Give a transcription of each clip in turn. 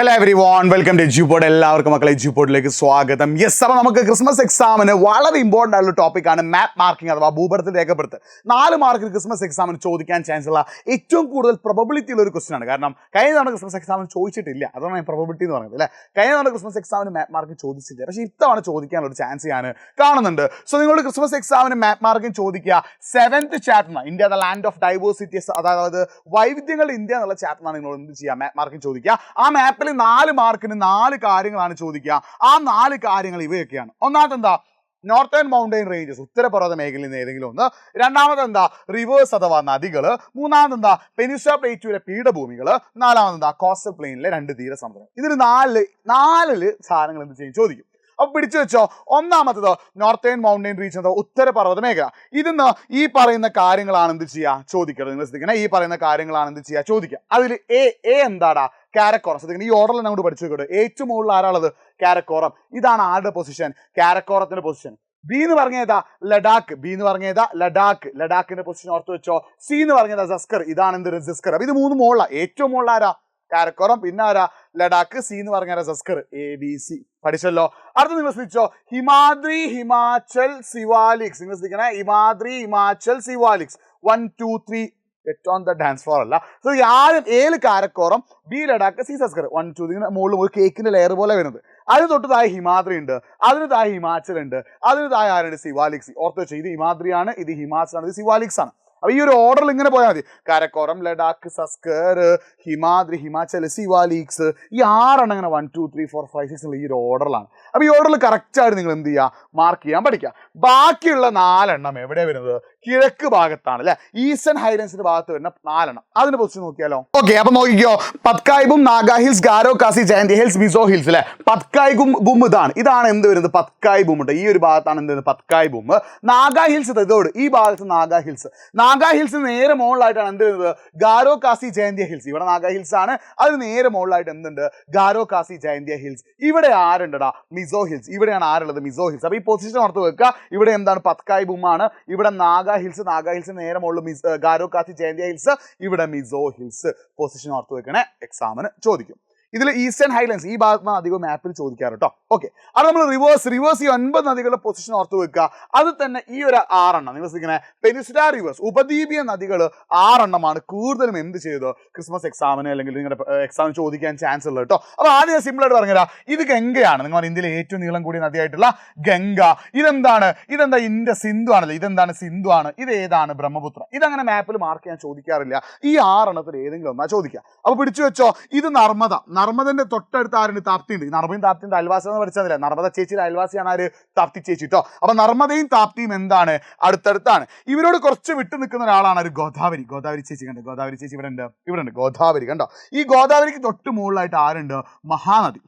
Hello everyone welcome to Edupod എല്ലാവർക്കും മക്കളെ എജ്യൂപോഡിലേക്ക് സ്വാഗതം. യെസ് അപ്പോൾ നമുക്ക് ക്രിസ്മസ് എക്സാമിന് വളരെ ഇമ്പോർട്ടന്റ് ആയിട്ടുള്ള ടോപ്പിക്കാണ് മാപ്പ് മാർക്കിംഗ് അഥവാ ഭൂപടത്തിൽ രേഖപ്പെടുത്ത്. നാല് മാർക്ക് ക്രിസ്മസ് എക്സാമിന് ചോദിക്കാൻ ചാൻസ് ഉള്ള ഏറ്റവും കൂടുതൽ പ്രൊബബിലിറ്റി ഉള്ള ഒരു ക്വസ്റ്റൻ ആണ്. കാരണം കഴിഞ്ഞ തവണ ക്രിസ്മസ് എക്സാമിന് ചോദിച്ചിട്ടില്ല. അതാണ് ഞാൻ പ്രൊബബിലിറ്റി എന്ന് പറയുന്നത് അല്ലേ? കഴിഞ്ഞ തവണ ക്രിസ്മസ് എക്സാമിന് മാപ്പ് മാർക്ക് ചോദിച്ചില്ല. പക്ഷേ ഇത്തവണ ചോദിക്കാനുള്ള ഒരു ചാൻസ് ഞാൻ കാണുന്നുണ്ട്. സോ നിങ്ങൾ ക്രിസ്മസ് എക്സാമിന് മാപ്പ് മാർക്കിംഗ് ചോദിക്കുക. Seventh chapter India the land of diversities അതായത് വൈവിധ്യങ്ങൾ ഇന്ത്യ എന്നുള്ള ചാപ്റ്റർ ആണ് നിങ്ങൾ എന്ത് ചെയ്യുക? മാപ്പ് മാർക്കിംഗ് ചോദിക്കുക. ആ മാപ്പിൽ നാല് മാർക്കിന് നാല് കാര്യങ്ങളാണ് ചോദിക്കുക. ആ നാല് കാര്യങ്ങൾ ഇവയൊക്കെയാണ്. ഒന്നാമത്തെ എന്താ നോർത്തേൺ മൗണ്ടൈൻ റേഞ്ചസ് ഉത്തരപർവത മേഖലയിൽ നിന്ന് ഏതെങ്കിലും ഒന്ന്. രണ്ടാമത് എന്താ റിവേഴ്സ് അഥവാ നദികൾ മൂന്നാമത് എന്താ പെനിസ പ്ലേറ്റുവിലെ പീഠഭൂമികൾ നാലാമത് എന്താ കോസ്റ്റൽ പ്ലെയിനിലെ രണ്ട് തീരസമുദ്രം. ഇതിൽ നാല് നാലിൽ സാധനങ്ങൾ എന്ത് ചെയ്യും? ചോദിക്കും. പിടിച്ചു വെച്ചോ. ഒന്നാമത്തത് നോർത്തേൺ മൗണ്ടൈൻ റീച്ച് എന്ന ഉത്തരപർവത മേഖല ഇതിന്ന് ഈ പറയുന്ന കാര്യങ്ങളാണ് എന്ത് ചെയ്യുക ചോദിക്കരുത് നിങ്ങൾ ശ്രദ്ധിക്കണേ. ഈ പറയുന്ന കാര്യങ്ങളാണ് എന്ത് ചെയ്യുക ചോദിക്കുക. അതിൽ എ എ എന്താടാ? കാരക്കോറം ശ്രദ്ധിക്കണം. ഈ ഓർഡറിൽ നമ്മൾ പഠിച്ചു വെക്കട്ടെ. ഏറ്റവും മുകളിൽ ആരാളത്? കാരക്കോറം ഇതാണ് ആരുടെ പൊസിഷൻ കാരക്കോറത്തിന്റെ പൊസിഷൻ ബി എന്ന് പറഞ്ഞേതാ ലഡാക്ക് ബി എന്ന് പറഞ്ഞേതാ ലഡാക്ക് ലഡാക്കിന്റെ പൊസിഷൻ ഓർത്ത് വെച്ചോ. സി എന്ന് പറഞ്ഞതാ സസ്കർ ഇതാണ് എന്ത്? സസ്കർ ഇത് മൂന്ന് മുകളിലാണ് ഏറ്റവും മുകളിൽ ആരാ? കാരക്കോറം. പിന്നെ ആരാ? ലഡാക്ക് സി എന്ന് പറഞ്ഞ സസ്കർ. എ ബി സി പഠിച്ചല്ലോ. അടുത്ത നിങ്ങൾ ശ്രദ്ധിച്ചോ. ഹിമാദ്രി ഹിമാചൽ സിവാലിക്സ്. നിങ്ങൾ ശ്രദ്ധിക്കണേ. Himadri Himachal Shivaliks. One two three get on the dance floor അല്ല. സോ ആദ്യം ഏഴ് Karakoram B Ladakh C Zaskar. One two ഇങ്ങനെ മുകളിൽ ഒരു കേക്കിന്റെ ലെയർ പോലെ വരുന്നത്. അതിന് തൊട്ട് താഴെ ഹിമാദ്രി ഉണ്ട്. അതിന് താഴെ ഹിമാചൽ ഉണ്ട്. അതിന് താഴെ ആരുണ്ട്? സിവാലിക്സ്. ഓർത്ത് വെച്ചാൽ ഇത് ഹിമാദ്രിയാണ് ഇത് ആണ് ഇത് സിവാലിക്സ് ആണ് അപ്പൊ ഈ ഒരു ഓർഡറിൽ ഇങ്ങനെ പോയാൽ മതി. കാരക്കോറം ലഡാക്ക് സസ്കർ ഹിമാദ്രി ഹിമാചൽ സിവാലിക്സ് ഈ ആറെണ്ണം ഇങ്ങനെ one two three four five six ഈ ഒരു ഓർഡറിലാണ് അപ്പൊ ഈ ഓർഡറിൽ കറക്റ്റ് ആയിട്ട് നിങ്ങൾ എന്ത് ചെയ്യുക? മാർക്ക് ചെയ്യാൻ പഠിക്കുക. ബാക്കിയുള്ള നാലെണ്ണം എവിടെ വരുന്നത്? കിഴക്ക് ഭാഗത്താണ് അല്ലെ? ഈസ്റ്റേൺ ഹൈലൻഡ്സിന്റെ ഭാഗത്ത് വരുന്ന നാലെണ്ണം. അതിനെ പൊസിഷൻ നോക്കിയാലോ? ഓക്കെ അപ്പൊ നോക്കിക്കോ. Patkai Bum Naga hills hills Garo Khasi Jaintia hills Mizo hills അല്ലെ? പത്കായ് ബും ഇതാണ്. ഇതാണ് എന്ത് വരുന്നത്? പത്കായ് ബും ഉണ്ട്. ഈ ഒരു ഭാഗത്താണ് എന്ത് വരുന്നത്? പത്കായ് ബും നാഗാ ഹിൽസ് ഇതോട് ഈ ഭാഗത്ത് നാഗാ ഹിൽസ് നാഗാ ഹിൽസ് നേരെ മുകളിലായിട്ടാണ് എന്ത് വരുന്നത്? ഗാരോ കാസി ജയന്തിയ ഹിൽസ്. ഇവിടെ നാഗാ ഹിൽസ് ആണ്. അതിന് നേരെ മുകളിലായിട്ട് എന്തുണ്ട്? ഗാരോ കാസി ജയന്തിയ ഹിൽസ്. ഇവിടെ ആരുണ്ടടാ? മിസോ ഹിൽസ്. ഇവിടെയാണ് ആരുള്ളത്? മിസോ ഹിൽസ്. അപ്പൊ ഈ പൊസിഷൻ ഓർത്ത് വെക്കുക. ഇവിടെ എന്താണ്? പത്കായ് ആണ്. ഇവിടെ നാഗ ഹിൽസ് നാഗ ഹിൽസ് നേരെ മുകളിൽ മിസ് ഗാരോ കാത്തി ജയന്തിയ ഹിൽസ് ഇവിടെ മിസോ ഹിൽസ്. പൊസിഷൻ ഓർത്ത് വെക്കണേ എക്സാമിന് ചോദിക്കും. ഇതിൽ ഈസ്റ്റേൺ ഹൈലൻഡ്സ് ഈ ഭാഗത്താണ് അധികം മാപ്പിൽ ചോദിക്കാറ് കേട്ടോ ഓക്കെ അത് നമ്മൾ റിവേഴ്സ് റിവേഴ്സ് ഈ ഒൻപത് നദികളുടെ പൊസിഷൻ ഓർത്ത് വെക്കുക. അത് തന്നെ ഈ ഒരു ആറെണ്ണം. നിങ്ങൾ ഇങ്ങനെ പെനിസുല റിവേഴ്സ് ഉപദ്വീപീയ നദികൾ ആറെണ്ണമാണ് കൂടുതലും എന്ത് ചെയ്തത്? ക്രിസ്മസ് എക്സാമിന് അല്ലെങ്കിൽ നിങ്ങളുടെ എക്സാമിന് ചോദിക്കാൻ ചാൻസ് ഉള്ളത് കേട്ടോ അപ്പോൾ ആദ്യം ഞാൻ സിമ്പിളായിട്ട് പറഞ്ഞുതരാം. ഇത് ഗംഗയാണ്. നിങ്ങൾ ഇന്ത്യയിലെ ഏറ്റവും നീളം കൂടിയ നദിയായിട്ടുള്ള ഗംഗ. ഇതെന്താണ്? ഇതെന്താ ഇന്ത്യ സിന്ധു ആണല്ലോ. ഇതെന്താണ് സിന്ധു ആണ്? ഇത് ഏതാണ് ബ്രഹ്മപുത്ര? ഇതങ്ങനെ മാപ്പിൽ മാർക്ക് ചെയ്യാൻ ചോദിക്കാറില്ല. ഈ ആറെണ്ണത്തിൽ ഏതെങ്കിലും ഒന്നാ ചോദിക്കുക. അപ്പോൾ പിടിച്ചു വെച്ചോ. ഇത് നർമ്മദ. നർമ്മദന്റെ തൊട്ടടുത്ത് ആരുണ്ട് താപ്തി ഉണ്ട് നർമ്മയും താപ്തിയും അയൽവാസി എന്ന് പഠിച്ചതില്ല? നർമ്മദ ചേച്ചിയുടെ അയൽവാസിയാണ് ആര്? താപ്തി ചേച്ചി കേട്ടോ അപ്പൊ നർമ്മദയും താപ്തിയും എന്താണ്? അടുത്തടുത്താണ്. ഇവരോട് കുറച്ച് വിട്ടു നിൽക്കുന്ന ഒരാളാണ് ഒരു ഗോദാവരി. ഗോദാവരി ചേച്ചി കണ്ടോ? ഗോദാവരി ചേച്ചി ഇവിടെ ഉണ്ട് ഇവിടെ ഉണ്ട് ഗോദാവരി കണ്ടോ? ഈ ഗോദാവരിക്ക് തൊട്ട് മുകളിലായിട്ട് ആരുണ്ട്? മഹാനദി.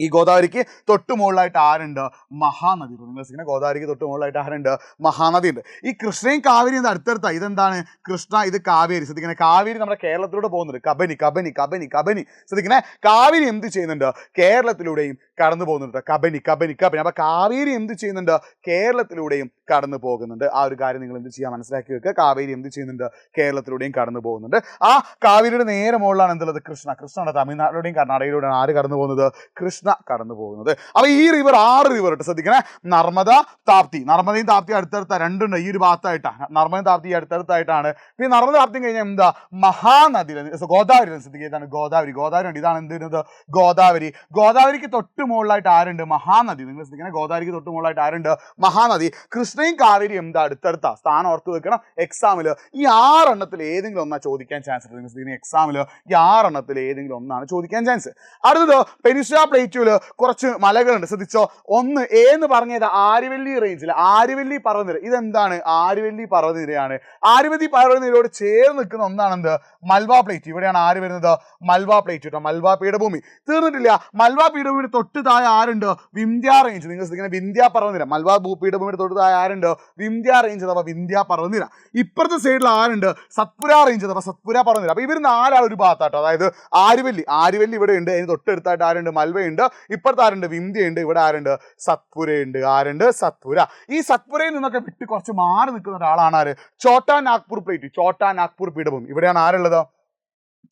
ഈ ഗോദാവരിക്ക് തൊട്ട് മുകളിലായിട്ട് ആരുണ്ട്? മഹാനദി നിങ്ങൾ ഗോദാവരിക്ക് തൊട്ട് മുകളിലായിട്ട് ആരുണ്ട്? മഹാനദി ഉണ്ട്. ഈ കൃഷ്ണയും കാവേരി അടുത്തടുത്ത അടുത്തടുത്താ. ഇതെന്താണ്? കൃഷ്ണ ഇത് കാവേരി. ശ്രദ്ധിക്കണേ കാവേരി നമ്മുടെ കേരളത്തിലൂടെ പോകുന്നുണ്ട്. കബനി കബനി കബനി കബനി. ശ്രദ്ധിക്കണേ കാവേരി എന്ത് ചെയ്യുന്നുണ്ട്? കേരളത്തിലൂടെയും കടന്നു പോകുന്നുണ്ട് കബനി കബനി കബനി. അപ്പൊ കാവേരി എന്ത് ചെയ്യുന്നുണ്ട്? കേരളത്തിലൂടെയും കടന്നു പോകുന്നുണ്ട്. ആ ഒരു കാര്യം നിങ്ങൾ എന്ത് ചെയ്യാൻ മനസ്സിലാക്കി വെക്കുക. കാവേരി എന്ത് ചെയ്യുന്നുണ്ട്? കേരളത്തിലൂടെയും കടന്നു പോകുന്നുണ്ട്. ആ കാവേരിയുടെ നേരെ മുകളിലാണ് എന്തുള്ളത്? കൃഷ്ണ. കൃഷ്ണ തമിഴ്നാട്ടിലൂടെയും കർണാടകയിലൂടെയാണ് ആര് കടന്നു പോകുന്നത്? കൃഷ്ണ. കടന്നു പോകുന്നത്. അപ്പൊ ഈ റിവർ ആറ് റിവർ ഇട്ട് ശ്രദ്ധിക്കണേ. നർമ്മദ താപ്തി. നർമ്മദയും താപ്തി അടുത്തടുത്ത രണ്ടുണ്ട് ഈ ഒരു ഭാഗത്തായിട്ടാണ്. നർമ്മദയും താപ്തി അടുത്തടുത്തായിട്ടാണ്. പിന്നെ നർമ്മദ താപ്തി കഴിഞ്ഞാൽ എന്താ? മഹാനദി ഗോദാവരി ശ്രദ്ധിക്കുക. ഇതാണ് ഗോദാവരി. ഗോദാവരി ഉണ്ട്. ഇതാണ് എന്ത് വരുന്നത്? ഗോദാവരി. ഗോദാവരിക്ക് തൊട്ട് മുകളിലായിട്ട് ആരുണ്ട്? മഹാനദി. നിങ്ങൾ ശ്രദ്ധിക്കണേ. ഗോദാവരിക്ക് തൊട്ട് മുകളിലായിട്ട് ആരുണ്ട്? മഹാനദി. കൃഷ്ണയും കാവേരി എന്താ? അടുത്തടുത്ത. സ്ഥാനം ഓർത്ത് വെക്കണം. എക്സാമിൽ ഈ ആറെണ്ണത്തിൽ ഏതെങ്കിലും ഒന്നാ ചോദിക്കാൻ ചാൻസ് ഉണ്ട് നിങ്ങൾ എക്സാമിൽ ഈ ആറെണ്ണത്തിൽ ഏതെങ്കിലും ഒന്നാണ് ചോദിക്കാൻ ചാൻസ് അടുത്തത് പെനിസുല പ്ലേറ്റ്യൂൽ കുറച്ച് മലകളുണ്ട്. ശ്രദ്ധിച്ചോ? ഒന്ന് എ എന്ന് പറഞ്ഞത് ആര്യവല്ലി റേഞ്ചിൽ ആര്യവല്ലി പർവതനിര ഇതെന്താണ്? ആര്യവല്ലി പർവതനിരയാണ് ആര്യവല്ലി പർവതനിരയോട് ചേർന്ന് നിൽക്കുന്ന ഒന്നാണ് എന്ത് മൽവ പ്ലേറ്റ്. ഇവിടെയാണ് ആര് വരുന്നത്? മൽവാ പ്ലേറ്റ് കേട്ടോ മൽവാ പീഠഭൂമി. തീർന്നിട്ടില്ല. മൽവാ പീഠഭൂമിയുടെ തൊട്ട് താഴെ ആരുണ്ട്? വിന്ധ്യ റേഞ്ച് നിങ്ങൾ ശ്രദ്ധിക്കുന്ന വിന്ധ്യ പർവതനിര മൽവാ പീഠഭൂമിയുടെ തൊട്ട് താഴെ ആരുണ്ട്? വിന്ധ്യ റേഞ്ച് അഥവാ വിന്ധ്യ പർവതനിര ഇപ്പുറത്തെ സൈഡിൽ ആരുണ്ട്? സത്പുര റേഞ്ച് അഥവാ സത്പുര പർവതനിര അപ്പൊ ഇവർ നാലാൾ ഒരു ഭാഗത്താട്ടോ? അതായത് ആര്യവല്ലി. ആര്യവല്ലി ഇവിടെ ഉണ്ട്. അതിന് തൊട്ടടുത്തായിട്ട് ആരുണ്ട്? മൽവയുണ്ട്. ഇപ്പുറത്ത് ആരുണ്ട്? വിന്ധ്യയുണ്ട്. ഇവിടെ ആരുണ്ട്? സത്പുരയുണ്ട്. ആരുണ്ട്? സത്പുര. ഈ സത്പുരയിൽ നിന്നൊക്കെ വിട്ട് കുറച്ച് മാറി നിൽക്കുന്ന ഒരാളാണ് ആര്? ചോട്ടാ നാഗ്പൂർ പ്ലേറ്റ്. ചോട്ടാ നാഗ്പൂർ പീഠഭൂമി. ഇവിടെയാണ് ആരുള്ളത്?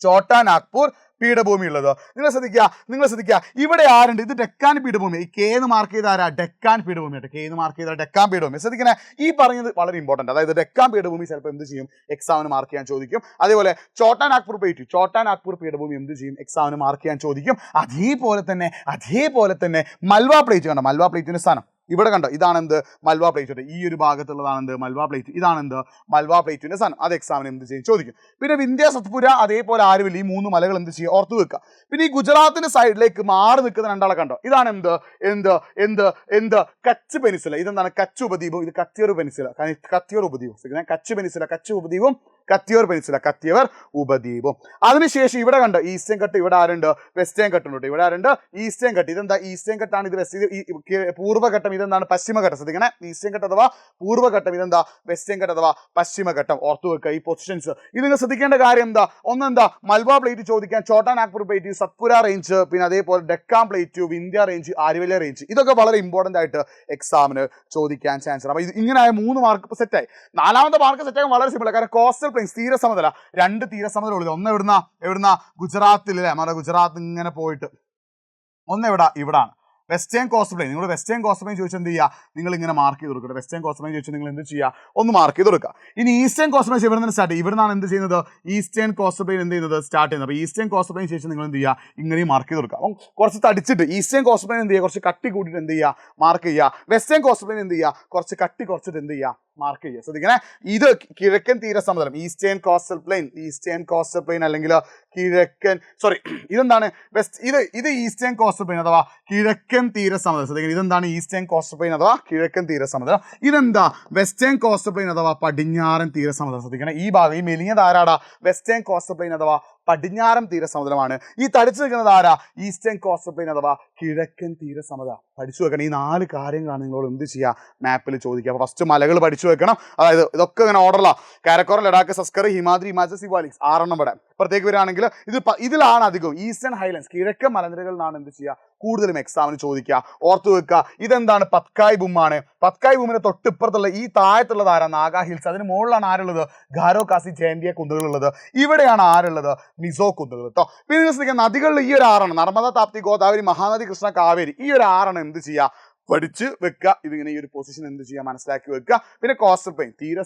ചോട്ടാ നാഗ്പൂർ പീഠഭൂമി ഉള്ളത് നിങ്ങൾ ശ്രദ്ധിക്കുക നിങ്ങൾ ശ്രദ്ധിക്കുക. ഇവിടെ ആരുണ്ട്? ഇത് ഡെക്കാൻ പീഠഭൂമി. ഈ കെ എന്ന് മാർക്ക് ചെയ്ത ആരാ? ഡെക്കാൻ പീഠഭൂമി കേട്ടോ. കെ എന്ന് മാർക്ക് ചെയ്ത ഡെക്കാൻ പീഠഭൂമി. ശ്രദ്ധിക്കണേ ഈ പറഞ്ഞത് വളരെ ഇമ്പോർട്ടന്റ് അതായത് ഡെക്കാൻ പീഠഭൂമി ചിലപ്പോൾ എന്ത് ചെയ്യും? എക്സാമിന് മാർക്ക് ചെയ്യാൻ ചോദിക്കും. അതേപോലെ ചോട്ടാ നാഗ്പൂർ പേറ്റു ചോട്ടാ നാഗ്പൂർ പീഠഭൂമി എന്ത് ചെയ്യും? എക്സാമിന് മാർക്ക് ചെയ്യാൻ ചോദിക്കും. അതേപോലെ തന്നെ അതേപോലെ തന്നെ മൽവ പ്ലേറ്റ് കണ്ടോ? മൽവ പ്ലേറ്റിന്റെ സ്ഥാനം. ഇവിടെ കണ്ടോ ഇതാണ് എന്ത് മൽവ പ്ലേറ്റ് ഈ ഒരു ഭാഗത്തുള്ളതാണ് എന്ത് മൽവ പ്ലേറ്റ്. ഇതാണ് എന്ത് മൽവ പ്ലേറ്റിന്റെ സാധനം അത് എക്സാമിന് എന്ത് ചെയ്യും? ചോദിക്കും. പിന്നെ വിന്ധ്യ സത്പുര അതേപോലെ ആരുമില്ല ഈ മൂന്ന് മലകൾ എന്ത് ചെയ്യുക ഓർത്ത് വെക്കുക. പിന്നെ ഈ ഗുജറാത്തിന്റെ സൈഡിലേക്ക് മാറി നിൽക്കുന്ന രണ്ടാളെ കണ്ടോ? ഇതാണ് എന്ത്? എന്ത്? എന്ത്? എന്ത് കച്ച് പെനിസില. ഇതെന്താണ്? കച്ച് ഉപദ്വീപും. ഇത് കത്തിയർ പെനിസില. കത്തിയർ ഉപദ്വീപം. കച്ച് പെനിസില കച്ച് ഉപദ്വീപും കത്തിയർ പെനിസില കത്തിയവർ ഉപദ്വീപും. അതിനുശേഷം ഇവിടെ കണ്ട് ഈസ്റ്റേൺ കട്ട് ഇവിടെ ആരുണ്ട്? വെസ്റ്റേൺ കട്ട് ഉണ്ട് ഇവിടെ ആരുണ്ട്? Eastern cut. ഇതെന്താ? ഈസ്റ്റേൺ കട്ടാണ് ഇത് വെസ്റ്റ് പൂർവഘട്ടം ഇതെന്താണ്? പശ്ചിമഘട്ടം ശ്രദ്ധിക്കണേ. ഈസ്റ്റേൺ കട്ട് അഥവാ പൂർവഘട്ടം ഇതെന്താ? വെസ്റ്റേൺ കട്ട് അഥവാ പശ്ചിമഘട്ടം ഓർത്തു വെക്കുക ഈ പൊസിഷൻസ് ഇത് നിങ്ങൾ ശ്രദ്ധിക്കേണ്ട കാര്യം എന്താ? ഒന്നെന്താ? മൽബാ പ്ലേറ്റ് ചോദിക്കാൻ ചോട്ടാ നാഗ്പൂർ പ്ലേറ്റ് സത്പുര റേഞ്ച് പിന്നെ അതേപോലെ Deccan plateau Vindhya range Aravalli range ഇതൊക്കെ വളരെ ഇമ്പോർട്ടന്റ് ആയിട്ട് എക്സാമിന് ചോദിക്കാൻ ചാൻസ് ഇങ്ങനെ ആയ മൂന്ന് മാർക്ക് സെറ്റായി നാലാമത്തെ മാർക്ക് സെറ്റാകാൻ വളരെ സിമ്പിൾ കാരണം കോസ്റ്റൽ പ്ലെയിൻസ് തീരസമതല രണ്ട് തീരസമതല ഉള്ളത് ഒന്ന് എവിടുന്ന? എവിടുന്ന? ഗുജറാത്തിൽ അല്ലേ? നമ്മുടെ ഗുജറാത്ത് ഇങ്ങനെ പോയിട്ട്. ഒന്ന് എവിടെ? ഇവിടാണ്. വെസ്റ്റേൺ കോസ്റ്റ് പ്ലെയിൻ നിങ്ങൾ വെസ്റ്റേൺ കോസ്റ്റ് പ്ലെയിൻ ചോദിച്ചാൽ എന്ത് ചെയ്യുക നിങ്ങൾ ഇങ്ങനെ മാർക്ക് ചെയ്ത് കൊടുക്കുക വെസ്റ്റേൺ കോസ്റ്റ് പ്ലെയിൻ ചോദിച്ചാൽ നിങ്ങൾ എന്ത് ചെയ്യുക ഒന്ന് മാർക്ക് ചെയ്ത് കൊടുക്കുക ഇനി ഈസ്റ്റേൺ കോസ്റ്റ് പ്ലെയിൻ ഇവിടെ നിന്ന് സ്റ്റാർട്ട് ഇവിടെ നിന്നാണ് എന്ത് ചെയ്യുന്നത്? ഈസ്റ്റേൺ കോസ്റ്റ് പ്ലെയിൻ എന്ത് ചെയ്യുന്നത്? സ്റ്റാർട്ട് ചെയ്യുന്നത്. അപ്പോൾ ഈസ്റ്റേൺ കോസ്റ്റ് പ്ലെയിൻ ശേഷം നിങ്ങൾ എന്ത് ചെയ്യുക ഇങ്ങനെയും മാർക്ക് ചെയ്ത് കൊടുക്കുക അപ്പം കുറച്ച് തടിച്ചിട്ട് ഈസ്റ്റേൺ കോസ്റ്റ് പ്ലെയിൻ എന്ത് ചെയ്യുക കുറച്ച് കട്ടി കൂട്ടിയിട്ട് എന്ത് ചെയ്യുക മാർക്ക് ചെയ്യുക വെസ്റ്റേൺ കോസ്റ്റ് പ്ലെയിൻ എന്ത് ചെയ്യുക കുറച്ച് കട്ടി കുറച്ചിട്ട് എന്ത് ചെയ്യുക മാർക്ക് ചെയ്യുക. ശ്രദ്ധിക്കണേ ഇത് കിഴക്കൻ തീരസമതലം eastern coastal plain eastern coastal plain അല്ലെങ്കിൽ കിഴക്കൻ സോറി ഇതെന്താണ്? വെസ്റ്റ് ഇത് ഇത് ഈസ്റ്റേൺ കോസ്റ്റൽ പ്ലെയിൻ അഥവാ കിഴക്കൻ തീരസമതലം ശ്രദ്ധിക്കണം ഇതെന്താണ്? ഈസ്റ്റേൺ കോസ്റ്റൽ പ്ലെയിൻ അഥവാ കിഴക്കൻ തീരസമതലം ഇതെന്താ? വെസ്റ്റേൺ കോസ്റ്റൽ പ്ലെയിൻ അഥവാ പടിഞ്ഞാറൻ തീരസമതലം ശ്രദ്ധിക്കണേ ഈ ഭാഗം ഈ മെലിഞ്ഞ ധാരാട വെസ്റ്റേൺ കോസ്റ്റൽ പ്ലെയിൻ അഥവാ പടിഞ്ഞാറൻ തീരസമുദ്രമാണ്. ഈ തടിച്ചു നിൽക്കുന്നത് ആരാ? ഈസ്റ്റേൺ കോസ്റ്റൽ പ്ലെയിൻ അഥവാ കിഴക്കൻ തീരസമത പഠിച്ചു വെക്കണം. ഈ നാല് കാര്യങ്ങളാണ് നിങ്ങളോട് എന്ത് ചെയ്യുക മാപ്പിൽ ചോദിക്കുക. അപ്പോൾ ഫസ്റ്റ് മലകൾ പഠിച്ചു വെക്കണം. അതായത് ഇതൊക്കെ ഇങ്ങനെ ഓർഡറിലാണ് കാരക്കോറ ലഡാക്ക് സസ്കർ ഹിമാദ്രി ഹിമാചൽ സിവാലിക്സ്. ആറെണ്ണം ഇവിടെ. ഇപ്പുറത്തേക്ക് വരികയാണെങ്കിൽ ഇത് ഇതിലാണ് അധികവും ഈസ്റ്റേൺ ഹൈലൻഡ്സ് കിഴക്കൻ മലനിരകളിൽ നിന്നാണ് എന്ത് ചെയ്യുക? കൂടുതലും എക്സാമിന് ചോദിക്കുക ഓർത്തു വെക്കുക. ഇതെന്താണ്? പത്കായ് ബുമാണ് പത്കായ് ബുമിന് തൊട്ടിപ്പുറത്തുള്ള ഈ താഴത്തുള്ളത് ആരാ നാഗാ ഹിൽസ്. അതിന് മുകളിലാണ് ആരുള്ളത്? ഗാരോ കാസി ജയന്തിയ കുന്നുകളുള്ളത് ഇവിടെയാണ് ആരുള്ളത്? മിസോ കുന്നുകൾ കേട്ടോ പിന്നെ നദികളിൽ ഈ ഒരു ആറാണ്. നർമ്മദ താപ്തി ഗോദാവരി മഹാനദി കൃഷ്ണ കാവേരി. ഈ ഒരു ആറാണ് എന്ത് ചെയ്യുക? പഠിച്ച് വെക്കുക. ഇതിങ്ങനെ ഈ ഒരു പൊസിഷൻ എന്ത് ചെയ്യുക? മനസ്സിലാക്കി വെക്കുക. പിന്നെ കോസ്റ്റൽ പ്ലെയിൻ തീര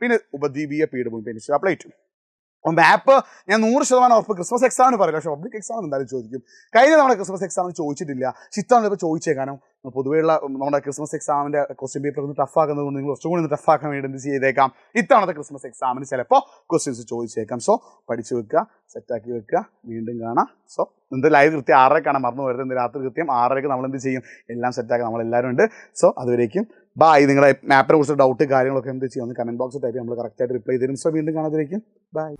പിന്നെ ഉപദ്വീപീയ പീഠഭൂമി പെനിസുല പ്ലേറ്റും മാപ്പ് ഞാൻ നൂറ് ശതമാനം ഉറപ്പ് ക്രിസ്മസ് എക്സാമിന് പറയില്ല. പക്ഷേ പബ്ലിക് എക്സാമിന് എന്തായാലും ചോദിക്കും. കഴിഞ്ഞ തവണ ക്രിസ്മസ് എക്സാമിന് ചോദിച്ചിട്ടില്ല. ചിത്താണ് ഇപ്പോൾ ചോദിച്ചേക്കാനും. പൊതുവെയുള്ള നമ്മുടെ ക്രിസ്മസ് എക്സാമിന്റെ ക്വസ്റ്റ്യൻ പേപ്പർ ഒന്ന് ടഫ് ആക്കുന്നത് കൊണ്ട് നിങ്ങൾ കുറച്ചും കൂടി ടഫ് ആക്കാൻ വേണ്ടി എന്ത് ചെയ്തേക്കാം? ഇത്തവണത്തെ ക്രിസ്മസ് എക്സാമിന് ചിലപ്പോൾ ക്വസ്റ്റ്യൻസ് ചോദിച്ചേക്കാം. സോ പഠിച്ചു വെക്കുക സെറ്റാക്കി വെക്കുക. വീണ്ടും കാണാം. സോ എന്ത് ലൈവ് കൃത്യം ആറരക്കാണ് മറന്നു വരുന്നത് രാത്രി കൃത്യം ആറരയ്ക്ക് നമ്മൾ എന്ത് ചെയ്യും? എല്ലാം സെറ്റാക്കി നമ്മളെല്ലാവരും ഉണ്ട്. സോ അതുവരേക്കും ബായ് നിങ്ങളുടെ മാപ്പിനെ കുറിച്ച് ഡൗട്ട് കാര്യങ്ങളൊക്കെ എന്ത് ചെയ്യാമെന്ന് കമന്റ് ബോക്സിൽ ടൈപ്പ് നമ്മൾ കറക്റ്റായിട്ട് റിപ്ലൈ ചെയ്തിരുന്നു വീണ്ടും കാണാതിരിക്കും. ബൈ